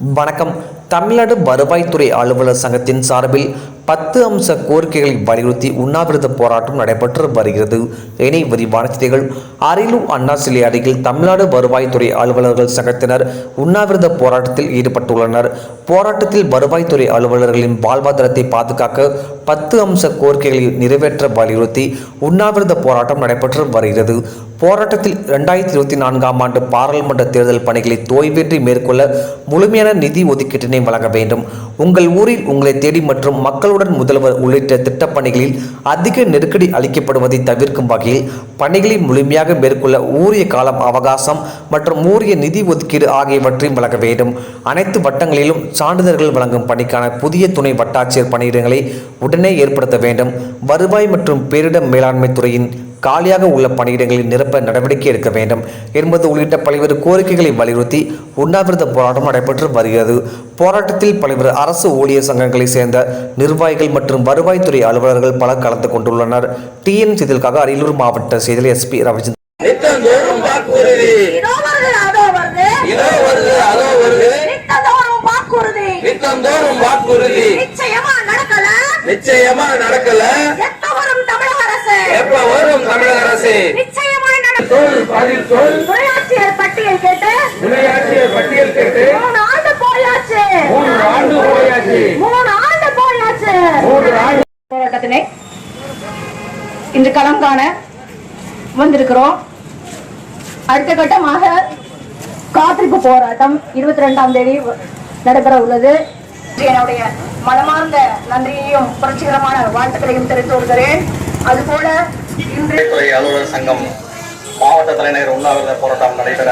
வணக்கம். தமிழ்நாடு வருவாய்த்துறை அலுவலர் சங்கத்தின் சார்பில் பத்து அம்ச கோரிக்கைகளை வலியுறுத்தி உண்ணாவிரத போராட்டம் நடைபெற்று வருகிறது. இணை விரிவான செய்திகள். அரியலூர் அண்ணா சிலை அருகில் தமிழ்நாடு வருவாய்த்துறை அலுவலர்கள் சங்கத்தினர் உண்ணாவிரத போராட்டத்தில் ஈடுபட்டுள்ளனர். போராட்டத்தில் வருவாய்த்துறை அலுவலர்களின் வாழ்வாதாரத்தை பாதுகாக்க பத்து அம்ச கோரிக்கைகளை நிறைவேற்ற வலியுறுத்தி உண்ணாவிரத போராட்டம் நடைபெற்று வருகிறது. போராட்டத்தில் இரண்டாயிரத்தி இருபத்தி நான்காம் ஆண்டு பாராளுமன்ற தேர்தல் பணிகளை தோய்வின்றி மேற்கொள்ள முழுமையான நிதி ஒதுக்கீட்டினை வழங்க வேண்டும். உங்கள் ஊரில் உங்களை தேடி மற்றும் மக்களுடன் முதல்வர் உள்ளிட்ட திட்டப்பணிகளில் அதிக நெருக்கடி அளிக்கப்படுவதை தவிர்க்கும் வகையில் பணிகளை முழுமையாக மேற்கொள்ள ஊரிய காலம் அவகாசம் மற்றும் ஊரிய நிதி ஒதுக்கீடு ஆகியவற்றையும் வழங்க வேண்டும். அனைத்து வட்டங்களிலும் சான்றிதழ்கள் வழங்கும் பணிக்கான புதிய துணை வட்டாட்சியர் பணியிடங்களை உடனே ஏற்படுத்த வேண்டும். வருவாய் மற்றும் பேரிடர் மேலாண்மை துறையின் காலியாக உள்ள பணியிடங்களை நிரப்ப நடவடிக்கை எடுக்க வேண்டும். என்பது உள்ளிட்ட பல்வேறு கோரிக்கைகளை வலியுறுத்தி உண்ணாவிரத போராட்டம் நடைபெற்று வருகிறது. போராட்டத்தில் பல்வேறு அரசு ஊழியர் சங்கங்களைச் சேர்ந்த நிர்வாகிகள் மற்றும் வருவாய்த்துறை அலுவலர்கள் பலர் கலந்து கொண்டுள்ளனர். டிஎன் செய்திகளுக்காக அரியலூர் மாவட்ட செய்தியில் எஸ்பி ரவிச்சந்திரன். நித்தந்தோறும் வாக்குறுதி. தமிழக அரசு நிச்சயமா நடக்கும். சொல் பதில் சொல் துணையாட்சியர் பட்டியல் கேட்டு. விளையாட்டிய பட்டியல் கேட்டு. மூணு ஆண்டு போயாச்சு. மூன்று ஆண்டு போயாச்சு. மூணு ஆண்டு போயாச்சு. மூன்று ஆண்டு. போராட்டத்தினை இன்று களம் காண வந்திருக்கிறோம். அடுத்த கட்டமாக காத்திருப்பு போராட்டம் இருபத்தி ரெண்டாம் தேதி நடைபெற உள்ளது. என்னுடைய மனமார்ந்த நன்றியையும் புரட்சிகரமான வாழ்த்துக்களையும் தெரிவித்து வருகிறேன். அதுபோல துறை அலுவலர் சங்கம் மாவட்ட தலைநகர் உண்ணாவிரத போராட்டம் நடைபெற